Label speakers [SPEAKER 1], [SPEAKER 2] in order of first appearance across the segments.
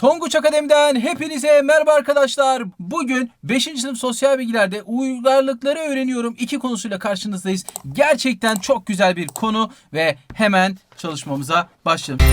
[SPEAKER 1] Tonguç Akademi'den hepinize merhaba arkadaşlar. Bugün 5. sınıf sosyal bilgilerde uygarlıkları öğreniyorum. iki konusuyla karşınızdayız. Gerçekten çok güzel bir konu ve hemen çalışmamıza başlayalım.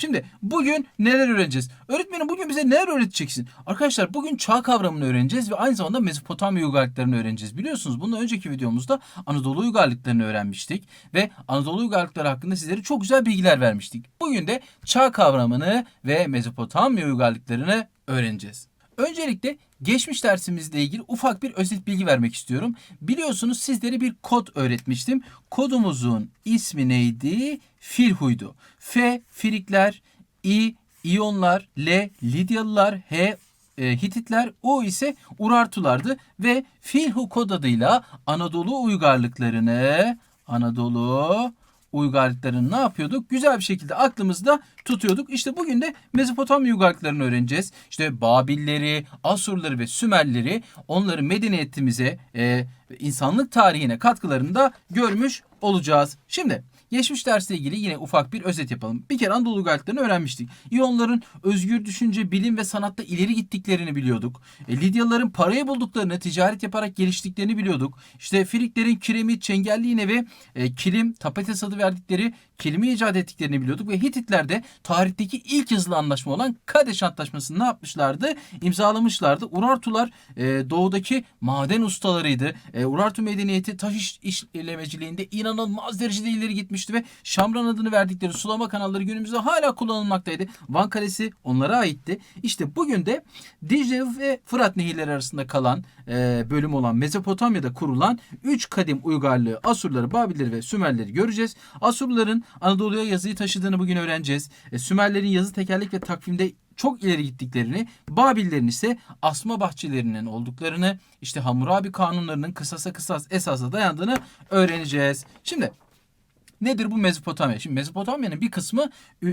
[SPEAKER 1] Şimdi bugün neler öğreneceğiz? Öğretmenim bugün bize neler öğreteceksin? Arkadaşlar bugün çağ kavramını öğreneceğiz ve aynı zamanda Mezopotamya uygarlıklarını öğreneceğiz. Biliyorsunuz bundan önceki videomuzda Anadolu uygarlıklarını öğrenmiştik ve Anadolu uygarlıkları hakkında sizlere çok güzel bilgiler vermiştik. Bugün de çağ kavramını ve Mezopotamya uygarlıklarını öğreneceğiz. Öncelikle geçmiş dersimizle ilgili ufak bir özet bilgi vermek istiyorum. Biliyorsunuz sizlere bir kod öğretmiştim. Kodumuzun ismi neydi? Filhuydu. F, Firikler, İ, İyonlar, L, Lidyalılar, H, e, Hititler, O ise Urartulardı ve Filhu kod adıyla Anadolu uygarlıklarını Anadolu uygarlıklarını ne yapıyorduk? Güzel bir şekilde aklımızda tutuyorduk. İşte bugün de Mezopotamya uygarlıklarını öğreneceğiz. İşte Babilleri, Asurları ve Sümerleri onların medeniyetimize, e, insanlık tarihine katkılarını da görmüş olacağız. Şimdi geçmiş dersle ilgili yine ufak bir özet yapalım. Bir kere Anadolu uygarlıklarını öğrenmiştik. İyonların özgür düşünce, bilim ve sanatta ileri gittiklerini biliyorduk. E, Lidyalıların parayı bulduklarını, ticaret yaparak geliştiklerini biliyorduk. İşte Firiklerin kiremit, çengelli iğne ve e, kilim, tapetes adı verdikleri kilimi icat ettiklerini biliyorduk. Ve Hititler de tarihteki ilk yazılı anlaşma olan Kadeş Antlaşması'nı ne yapmışlardı? İmzalamışlardı. Urartular e, doğudaki maden ustalarıydı. E, Urartu medeniyeti taş iş, işlemeciliğinde inanılmaz derecede ileri gitmişti ve Şamran adını verdikleri sulama kanalları günümüzde hala kullanılmaktaydı. Van Kalesi onlara aitti. İşte bugün de Dicle ve Fırat nehirleri arasında kalan e, bölüm olan Mezopotamya'da kurulan 3 kadim uygarlığı Asurları, Babilleri ve Sümerleri göreceğiz. Asurların Anadolu'ya yazıyı taşıdığını bugün öğreneceğiz. E, Sümerlerin yazı tekerlek ve takvimde çok ileri gittiklerini, Babillerin ise asma bahçelerinin olduklarını, işte Hammurabi kanunlarının kısasa kısas esasa dayandığını öğreneceğiz. Şimdi Nedir bu Mezopotamya? Şimdi Mezopotamya'nın bir kısmı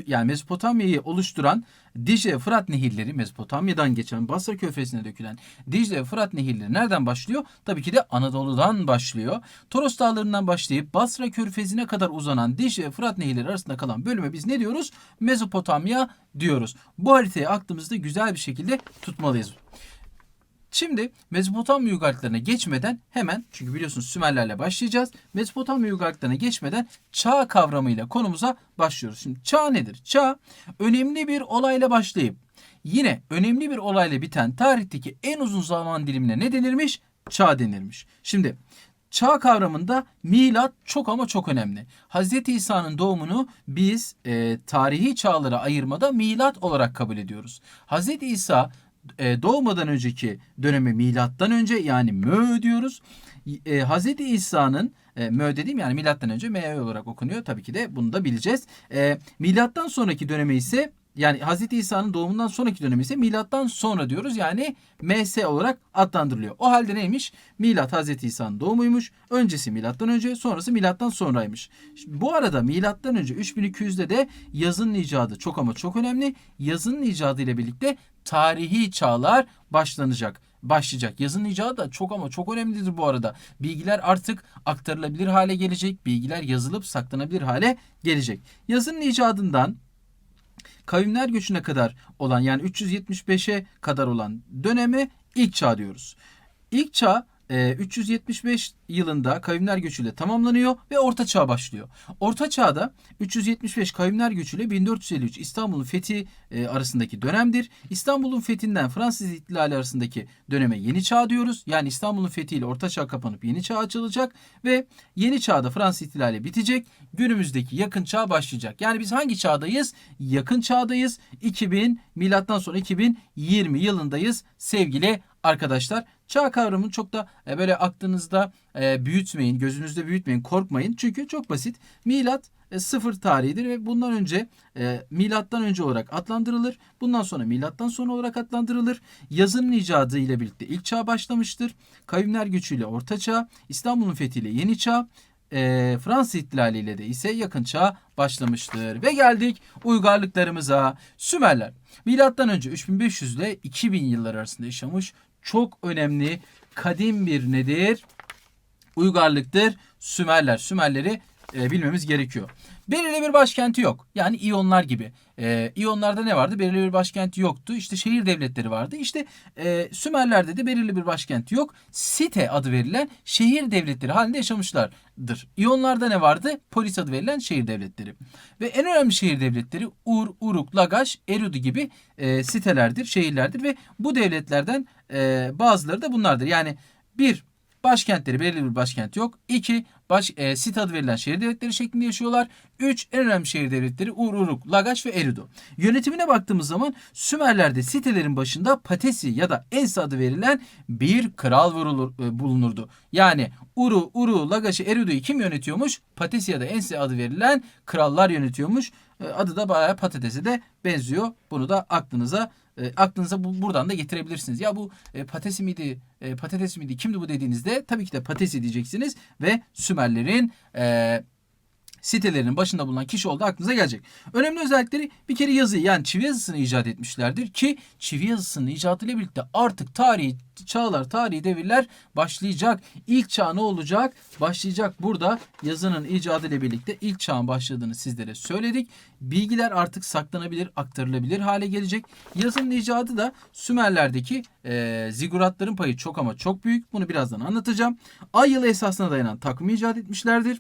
[SPEAKER 1] yani Mezopotamya'yı oluşturan Dicle Fırat nehirleri Mezopotamya'dan geçen Basra Körfezi'ne dökülen Dicle Fırat nehirleri nereden başlıyor? Tabii ki de Anadolu'dan başlıyor. Toros dağlarından başlayıp Basra Körfezi'ne kadar uzanan Dicle Fırat nehirleri arasında kalan bölüme biz ne diyoruz? Mezopotamya diyoruz. Bu haritayı aklımızda güzel bir şekilde tutmalıyız. Şimdi Mezopotamya uygarlıklarına geçmeden hemen çünkü biliyorsunuz Sümerlerle başlayacağız. Mezopotamya uygarlıklarına geçmeden çağ kavramıyla konumuza başlıyoruz. Şimdi çağ nedir? Çağ önemli bir olayla başlayıp yine önemli bir olayla biten tarihteki en uzun zaman dilimine ne denirmiş? Çağ denirmiş. Şimdi Çağ kavramında milat çok ama çok önemli. Hz. İsa'nın doğumunu biz e, tarihi çağlara ayırmada milat olarak kabul ediyoruz. Hz. İsa e, doğmadan önceki döneme milattan önce yani mö diyoruz. E, Hz. İsa'nın e, mö dediğim yani milattan önce m olarak okunuyor. Tabii ki de bunu da bileceğiz. E, milattan sonraki döneme ise yani Hz. İsa'nın doğumundan sonraki dönemi ise milattan sonra diyoruz. Yani MS olarak adlandırılıyor. O halde neymiş? Milat Hz. İsa'nın doğumuymuş. Öncesi milattan önce, sonrası milattan sonraymış. Bu arada milattan önce 3200'de de yazının icadı çok ama çok önemli. Yazının icadı ile birlikte tarihi çağlar başlanacak başlayacak. Yazının icadı da çok ama çok önemlidir bu arada. Bilgiler artık aktarılabilir hale gelecek. Bilgiler yazılıp saklanabilir hale gelecek. Yazının icadından kavimler göçüne kadar olan yani 375'e kadar olan döneme ilk çağ diyoruz. İlk çağ 375 e, yılında kavimler göçüyle tamamlanıyor ve Orta Çağ başlıyor. Orta Çağ'da 375 kavimler göçüyle 1453 İstanbul'un fethi e, arasındaki dönemdir. İstanbul'un fethinden Fransız ihtilali arasındaki döneme Yeni Çağ diyoruz. Yani İstanbul'un fethiyle Orta Çağ kapanıp Yeni Çağ açılacak ve Yeni Çağ'da Fransız ihtilali bitecek. Günümüzdeki Yakın Çağ başlayacak. Yani biz hangi çağdayız? Yakın Çağ'dayız. 2000 milattan sonra 2020 yılındayız sevgili arkadaşlar. Çağ kavramını çok da e, böyle aklınızda e, büyütmeyin, gözünüzde büyütmeyin, korkmayın. Çünkü çok basit. Milat e, sıfır tarihidir ve bundan önce milattan önce olarak adlandırılır. Bundan sonra milattan sonra olarak adlandırılır. Yazının icadı ile birlikte ilk çağ başlamıştır. Kavimler gücüyle orta çağ, İstanbul'un fethiyle yeni çağ, e, Fransız ihtilaliyle de ise yakın çağ başlamıştır. Ve geldik uygarlıklarımıza. Sümerler milattan önce 3500 ile 2000 yıllar arasında yaşamış çok önemli kadim bir nedir? Uygarlıktır. Sümerler. Sümerleri e, bilmemiz gerekiyor. Belirli bir başkenti yok. Yani İyonlar gibi. E, İyonlarda ne vardı? Belirli bir başkenti yoktu. İşte şehir devletleri vardı. İşte e, Sümerler'de de belirli bir başkenti yok. Site adı verilen şehir devletleri halinde yaşamışlardır. İyonlarda ne vardı? Polis adı verilen şehir devletleri. Ve en önemli şehir devletleri Ur, Uruk, Lagaş, Eridu gibi e, sitelerdir, şehirlerdir ve bu devletlerden e, bazıları da bunlardır. Yani bir Başkentleri belirli bir başkent yok. 2. Baş, e, sit adı verilen şehir devletleri şeklinde yaşıyorlar. 3. En önemli şehir devletleri Ur, Uruk, Lagaş ve Eridu. Yönetimine baktığımız zaman Sümerler'de sitelerin başında Patesi ya da Ensi adı verilen bir kral vurulur, e, bulunurdu. Yani Uru, Uru, Lagaş'ı, Eridu'yu kim yönetiyormuş? Patesi ya da Ensi adı verilen krallar yönetiyormuş. E, adı da bayağı patatese de benziyor. Bunu da aklınıza e, aklınıza bu, buradan da getirebilirsiniz. Ya bu e, patates miydi, e, patates miydi, kimdi bu dediğinizde tabii ki de patates diyeceksiniz ve Sümerlerin e, sitelerinin başında bulunan kişi olduğu aklınıza gelecek. Önemli özellikleri bir kere yazıyı yani çivi yazısını icat etmişlerdir ki çivi yazısının icadıyla birlikte artık tarihi çağlar, tarihi devirler başlayacak. İlk çağ ne olacak? Başlayacak burada yazının icadı ile birlikte ilk çağın başladığını sizlere söyledik. Bilgiler artık saklanabilir, aktarılabilir hale gelecek. Yazının icadı da Sümerlerdeki e, ziguratların payı çok ama çok büyük. Bunu birazdan anlatacağım. Ay yılı esasına dayanan takvimi icat etmişlerdir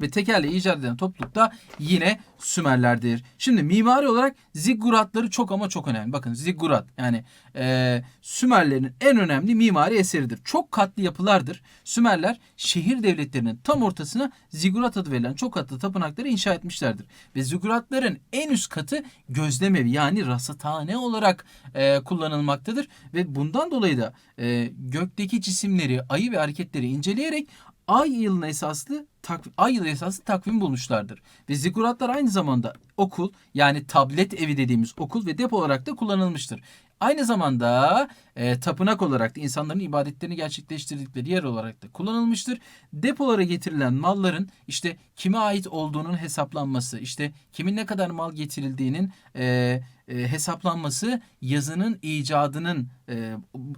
[SPEAKER 1] ve tekerleği icat eden topluluk da yine Sümerlerdir. Şimdi mimari olarak zigguratları çok ama çok önemli. Bakın ziggurat yani e, Sümerlerin en önemli mimari eseridir. Çok katlı yapılardır. Sümerler şehir devletlerinin tam ortasına ziggurat adı verilen çok katlı tapınakları inşa etmişlerdir. Ve zigguratların en üst katı gözlemevi yani rasathane olarak e, kullanılmaktadır. Ve bundan dolayı da e, gökteki cisimleri, ayı ve hareketleri inceleyerek ay yılına esaslı takvim, ay yılı esaslı takvim bulmuşlardır. Ve ziguratlar aynı zamanda okul yani tablet evi dediğimiz okul ve depo olarak da kullanılmıştır. Aynı zamanda e, tapınak olarak da insanların ibadetlerini gerçekleştirdikleri yer olarak da kullanılmıştır. Depolara getirilen malların işte kime ait olduğunun hesaplanması, işte kimin ne kadar mal getirildiğinin e, e, hesaplanması yazının icadının e,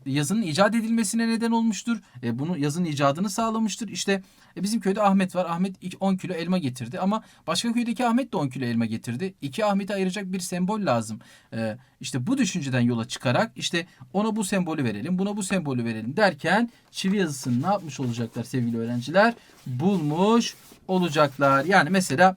[SPEAKER 1] yazının icat edilmesine neden olmuştur. E, bunu yazının icadını sağlamıştır. İşte e, bizim köyde Ahmet var. Ahmet 10 kilo elma getirdi ama başka köydeki Ahmet de 10 kilo elma getirdi. İki Ahmet'i ayıracak bir sembol lazım. E, işte bu düşünceden yola çıkarak işte ona bu sembolü verelim, buna bu sembolü verelim derken çivi yazısını ne yapmış olacaklar sevgili öğrenciler? Bulmuş olacaklar. Yani mesela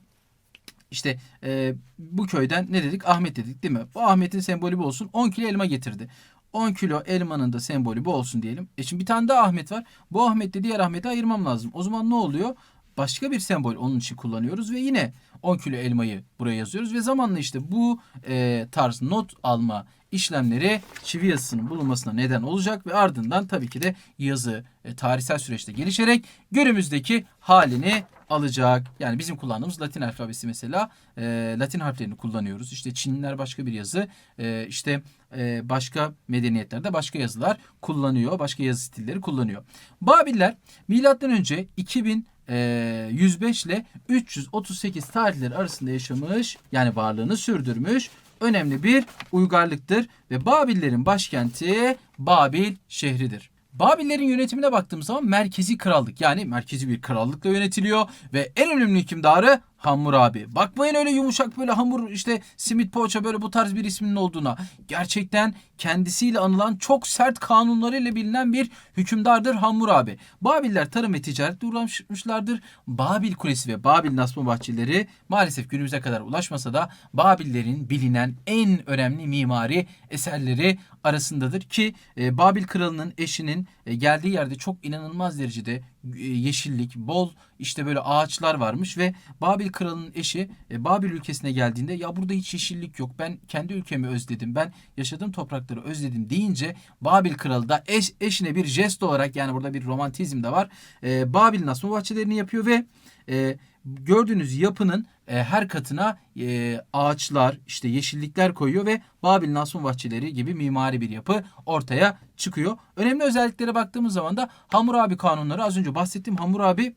[SPEAKER 1] işte e, bu köyden ne dedik? Ahmet dedik değil mi? Bu Ahmet'in sembolü bu olsun. 10 kilo elma getirdi. 10 kilo elmanın da sembolü bu olsun diyelim. E şimdi bir tane daha Ahmet var. Bu Ahmet de diğer Ahmet'i ayırmam lazım. O zaman ne oluyor? Başka bir sembol onun için kullanıyoruz ve yine 10 kilo elmayı buraya yazıyoruz ve zamanla işte bu e, tarz not alma işlemleri çivi yazısının bulunmasına neden olacak ve ardından tabii ki de yazı e, tarihsel süreçte gelişerek günümüzdeki halini alacak. Yani bizim kullandığımız Latin alfabesi mesela e, Latin harflerini kullanıyoruz. İşte Çinliler başka bir yazı, e, işte e, başka medeniyetlerde başka yazılar kullanıyor, başka yazı stilleri kullanıyor. Babiller milattan önce 2000 e, 105 ile 338 tarihleri arasında yaşamış yani varlığını sürdürmüş önemli bir uygarlıktır ve Babillerin başkenti Babil şehridir. Babillerin yönetimine baktığımız zaman merkezi krallık yani merkezi bir krallıkla yönetiliyor ve en önemli hükümdarı Hammurabi. Bakmayın öyle yumuşak böyle hamur işte simit poğaça böyle bu tarz bir isminin olduğuna. Gerçekten kendisiyle anılan çok sert kanunlarıyla bilinen bir hükümdardır Hammurabi. Babiller tarım ve ticaretle uğraşmışlardır. Babil Kulesi ve Babil Nasma Bahçeleri maalesef günümüze kadar ulaşmasa da Babillerin bilinen en önemli mimari eserleri arasındadır ki e, Babil kralının eşinin e, geldiği yerde çok inanılmaz derecede e, yeşillik, bol işte böyle ağaçlar varmış ve Babil kralının eşi e, Babil ülkesine geldiğinde ya burada hiç yeşillik yok. Ben kendi ülkemi özledim. Ben yaşadığım toprakları özledim deyince Babil kralı da eş, eşine bir jest olarak yani burada bir romantizm de var. E, Babil'in asma bahçelerini yapıyor ve e, gördüğünüz yapının e, her katına e, ağaçlar, işte yeşillikler koyuyor ve Babil Nasım Bahçeleri gibi mimari bir yapı ortaya çıkıyor. Önemli özelliklere baktığımız zaman da Hammurabi kanunları az önce bahsettiğim Hammurabi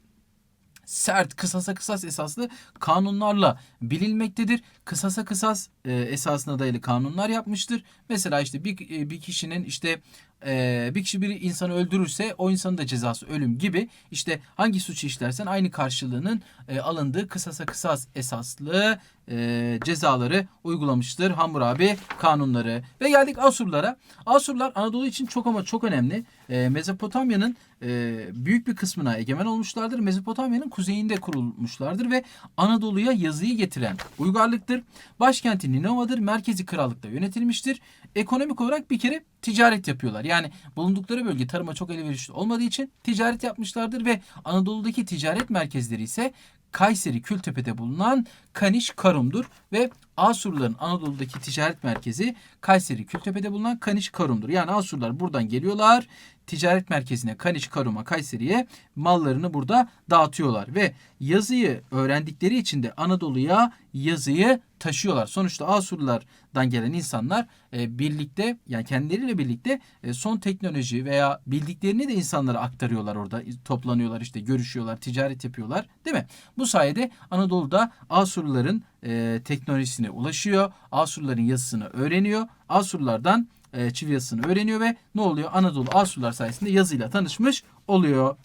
[SPEAKER 1] sert, kısasa kısas esaslı kanunlarla bilinmektedir. Kısasa kısas e, esasına dayalı kanunlar yapmıştır. Mesela işte bir, e, bir kişinin işte e, bir kişi bir insanı öldürürse o insanın da cezası ölüm gibi işte hangi suçu işlersen aynı karşılığının e, alındığı kısasa kısas esaslı e, cezaları uygulamıştır Hammurabi kanunları. Ve geldik Asurlara. Asurlar Anadolu için çok ama çok önemli. E, Mezopotamya'nın büyük bir kısmına egemen olmuşlardır. Mezopotamya'nın kuzeyinde kurulmuşlardır ve Anadolu'ya yazıyı getiren uygarlıktır. Başkenti Ninova'dır. Merkezi krallıkta yönetilmiştir. Ekonomik olarak bir kere ticaret yapıyorlar. Yani bulundukları bölge tarıma çok elverişli olmadığı için ticaret yapmışlardır ve Anadolu'daki ticaret merkezleri ise Kayseri Kültepe'de bulunan Kaniş Karum'dur ve Asurluların Anadolu'daki ticaret merkezi Kayseri Kültepe'de bulunan Kaniş Karum'dur. Yani Asurlar buradan geliyorlar ticaret merkezine Kaniş Karum'a Kayseri'ye mallarını burada dağıtıyorlar ve yazıyı öğrendikleri için de Anadolu'ya yazıyı taşıyorlar. Sonuçta Asurlulardan gelen insanlar e, birlikte yani kendileriyle birlikte e, son teknoloji veya bildiklerini de insanlara aktarıyorlar orada. Toplanıyorlar işte görüşüyorlar, ticaret yapıyorlar değil mi? Bu sayede Anadolu'da Asurluların e, teknolojisine ulaşıyor. Asurluların yazısını öğreniyor. Asurlulardan e, çivi yazısını öğreniyor ve ne oluyor? Anadolu Asurlar sayesinde yazıyla tanışmış oluyor.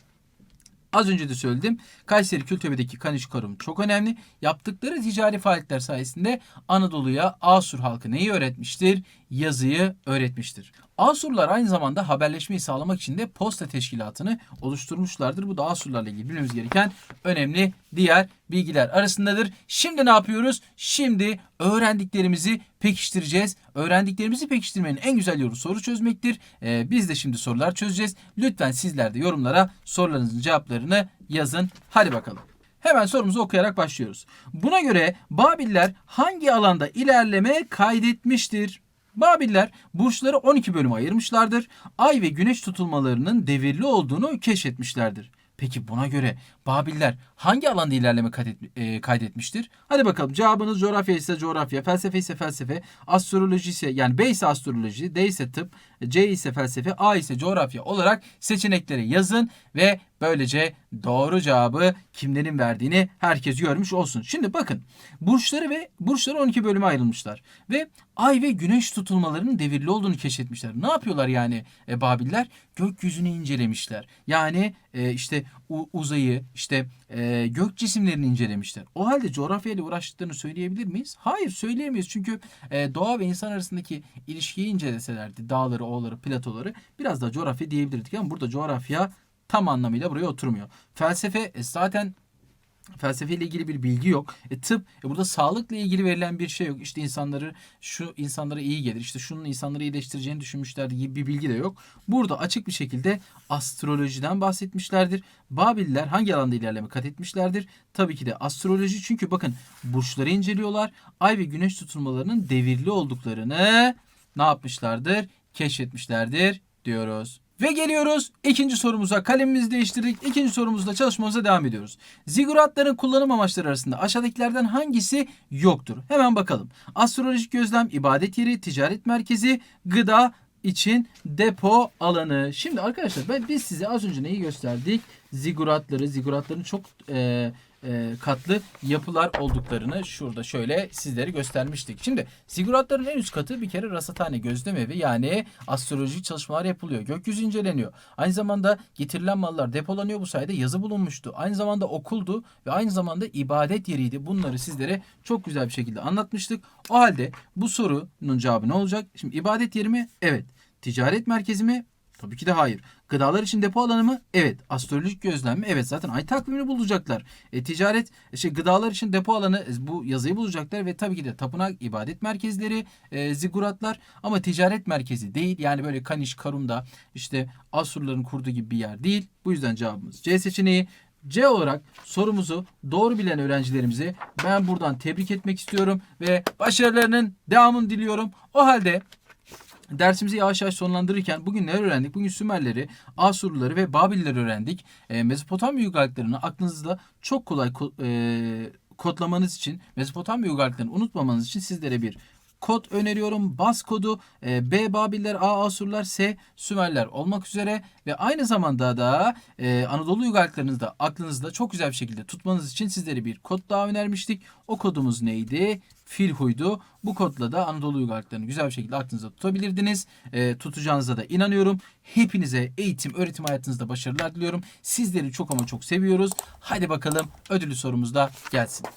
[SPEAKER 1] Az önce de söyledim. Kayseri Kültepe'deki Kaniş Karum çok önemli. Yaptıkları ticari faaliyetler sayesinde Anadolu'ya Asur halkı neyi öğretmiştir? Yazıyı öğretmiştir. Asurlar aynı zamanda haberleşmeyi sağlamak için de posta teşkilatını oluşturmuşlardır. Bu da Asurlarla ilgili bilmemiz gereken önemli diğer bilgiler arasındadır. Şimdi ne yapıyoruz? Şimdi öğrendiklerimizi pekiştireceğiz. Öğrendiklerimizi pekiştirmenin en güzel yolu soru çözmektir. Ee, biz de şimdi sorular çözeceğiz. Lütfen sizler de yorumlara sorularınızın cevaplarını yazın. Hadi bakalım. Hemen sorumuzu okuyarak başlıyoruz. Buna göre Babiller hangi alanda ilerleme kaydetmiştir? Babiller burçları 12 bölüme ayırmışlardır. Ay ve güneş tutulmalarının devirli olduğunu keşfetmişlerdir. Peki buna göre Babiller hangi alanda ilerleme e, kaydetmiştir? Hadi bakalım cevabınız coğrafya ise coğrafya, felsefe ise felsefe, astroloji ise yani B ise astroloji, D ise tıp, C ise felsefe, A ise coğrafya olarak seçenekleri yazın ve böylece doğru cevabı kimlerin verdiğini herkes görmüş olsun. Şimdi bakın burçları ve burçları 12 bölüme ayrılmışlar ve ay ve güneş tutulmalarının devirli olduğunu keşfetmişler. Ne yapıyorlar yani e, Babiller? Gökyüzünü incelemişler. Yani e, işte uzayı, işte e, gök cisimlerini incelemişler. O halde coğrafyayla uğraştıklarını söyleyebilir miyiz? Hayır söyleyemeyiz. Çünkü e, doğa ve insan arasındaki ilişkiyi inceleselerdi, dağları, oğları, platoları biraz da coğrafya diyebilirdik. Ama burada coğrafya tam anlamıyla buraya oturmuyor. Felsefe e, zaten felsefeyle ilgili bir bilgi yok. E, tıp e, burada sağlıkla ilgili verilen bir şey yok. İşte insanları şu insanlara iyi gelir. İşte şunun insanları iyileştireceğini düşünmüşlerdi gibi bir bilgi de yok. Burada açık bir şekilde astrolojiden bahsetmişlerdir. Babiller hangi alanda ilerleme kat etmişlerdir? Tabii ki de astroloji. Çünkü bakın burçları inceliyorlar. Ay ve güneş tutulmalarının devirli olduklarını ne yapmışlardır? Keşfetmişlerdir diyoruz. Ve geliyoruz ikinci sorumuza. Kalemimizi değiştirdik. İkinci sorumuzda çalışmamıza devam ediyoruz. Ziguratların kullanım amaçları arasında aşağıdakilerden hangisi yoktur? Hemen bakalım. Astrolojik gözlem, ibadet yeri, ticaret merkezi, gıda için depo alanı. Şimdi arkadaşlar ben biz size az önce neyi gösterdik? Ziguratları, ziguratların çok e, e, katlı yapılar olduklarını şurada şöyle sizlere göstermiştik. Şimdi ziguratların en üst katı bir kere rasathane gözlem evi yani astrolojik çalışmalar yapılıyor. Gökyüzü inceleniyor. Aynı zamanda getirilen mallar depolanıyor. Bu sayede yazı bulunmuştu. Aynı zamanda okuldu ve aynı zamanda ibadet yeriydi. Bunları sizlere çok güzel bir şekilde anlatmıştık. O halde bu sorunun cevabı ne olacak? Şimdi ibadet yeri mi? Evet. Ticaret merkezi mi? Tabii ki de hayır. Gıdalar için depo alanı mı? Evet. Astrolojik gözlem mi? Evet. Zaten ay takvimini bulacaklar. E, ticaret, şey, gıdalar için depo alanı e, bu yazıyı bulacaklar ve tabii ki de tapınak, ibadet merkezleri, e, ziguratlar ama ticaret merkezi değil. Yani böyle Kaniş, Karum'da işte Asurların kurduğu gibi bir yer değil. Bu yüzden cevabımız C seçeneği. C olarak sorumuzu doğru bilen öğrencilerimizi ben buradan tebrik etmek istiyorum ve başarılarının devamını diliyorum. O halde Dersimizi yavaş yavaş sonlandırırken bugün neler öğrendik? Bugün Sümerleri, Asurluları ve Babilleri öğrendik. E, Mezopotamya uygarlıklarını aklınızda çok kolay ko- e, kodlamanız için, Mezopotamya uygarlıklarını unutmamanız için sizlere bir kod öneriyorum. Bas kodu e, B Babiller, A Asurlar, S Sümerler olmak üzere ve aynı zamanda da e, Anadolu uygarlıklarınızı da aklınızda çok güzel bir şekilde tutmanız için sizlere bir kod daha önermiştik. O kodumuz neydi? Filhuydu. Bu kodla da Anadolu uygarlıklarını güzel bir şekilde aklınızda tutabilirdiniz. E, tutacağınıza da inanıyorum. Hepinize eğitim, öğretim hayatınızda başarılar diliyorum. Sizleri çok ama çok seviyoruz. Hadi bakalım ödüllü sorumuz da gelsin.